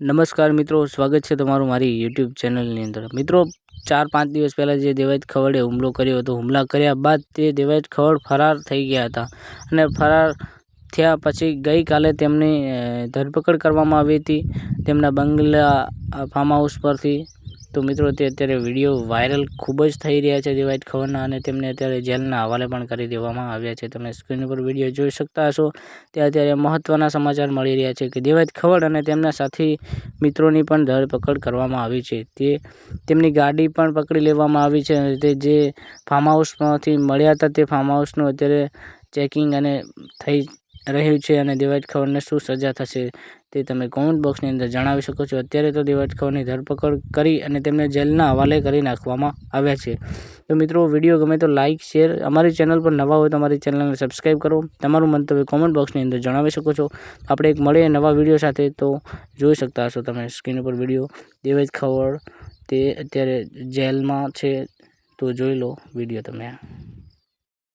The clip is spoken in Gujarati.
નમસ્કાર મિત્રો, સ્વાગત છે તમારું મારી યુટ્યુબ ચેનલની અંદર. મિત્રો, ચાર પાંચ દિવસ પહેલાં જે દેવાયત ખવડે હુમલો કર્યો હતો, હુમલા કર્યા બાદ તે દેવાયત ખવડ ફરાર થઈ ગયા હતા અને ફરાર થયા પછી ગઈકાલે તેમની ધરપકડ કરવામાં આવી હતી. તેમના બંગલા ફાર્મ હાઉસ પરથી તો મિત્રો, તે અત્યારે વીડિયો વાયરલ ખૂબ જ થઈ રહ્યા છે દેવાયત ખવરના અને તેમને અત્યારે જેલના હવાલે પણ કરી દેવામાં આવ્યા છે. તમે સ્ક્રીન ઉપર વીડિયો જોઈ શકતા હશો. તે અત્યારે મહત્ત્વના સમાચાર મળી રહ્યા છે કે દેવાયત ખવડ અને તેમના સાથી મિત્રોની પણ ધરપકડ કરવામાં આવી છે. તે તેમની ગાડી પણ પકડી લેવામાં આવી છે અને તે જે ફાર્મ હાઉસમાંથી મળ્યા હતા, તે ફાર્મ હાઉસનું અત્યારે ચેકિંગ અને થઈ રહ્યું છે અને દેવાયત ખવડને શું સજા થશે તે તમે કોમેન્ટ બોક્સની અંદર જણાવી શકો છો. અત્યારે તો દેવાયત ખવરની ધરપકડ કરી અને તેમને જેલના હવાલે કરી નાખવામાં આવ્યા છે. તો મિત્રો, વીડિયો ગમે તો લાઇક શેર અમારી ચેનલ પર નવા હોય તો અમારી ચેનલને સબસ્ક્રાઈબ કરો. તમારું મંતવ્ય કોમેન્ટ બોક્સની અંદર જણાવી શકો છો. આપણે એક મળીએ નવા વીડિયો સાથે તો જોઈ શકતા હશો તમે સ્ક્રીન ઉપર વીડિયો. દેવેજ ખવડ તે અત્યારે જેલમાં છે, તો જોઈ લો વીડિયો તમે.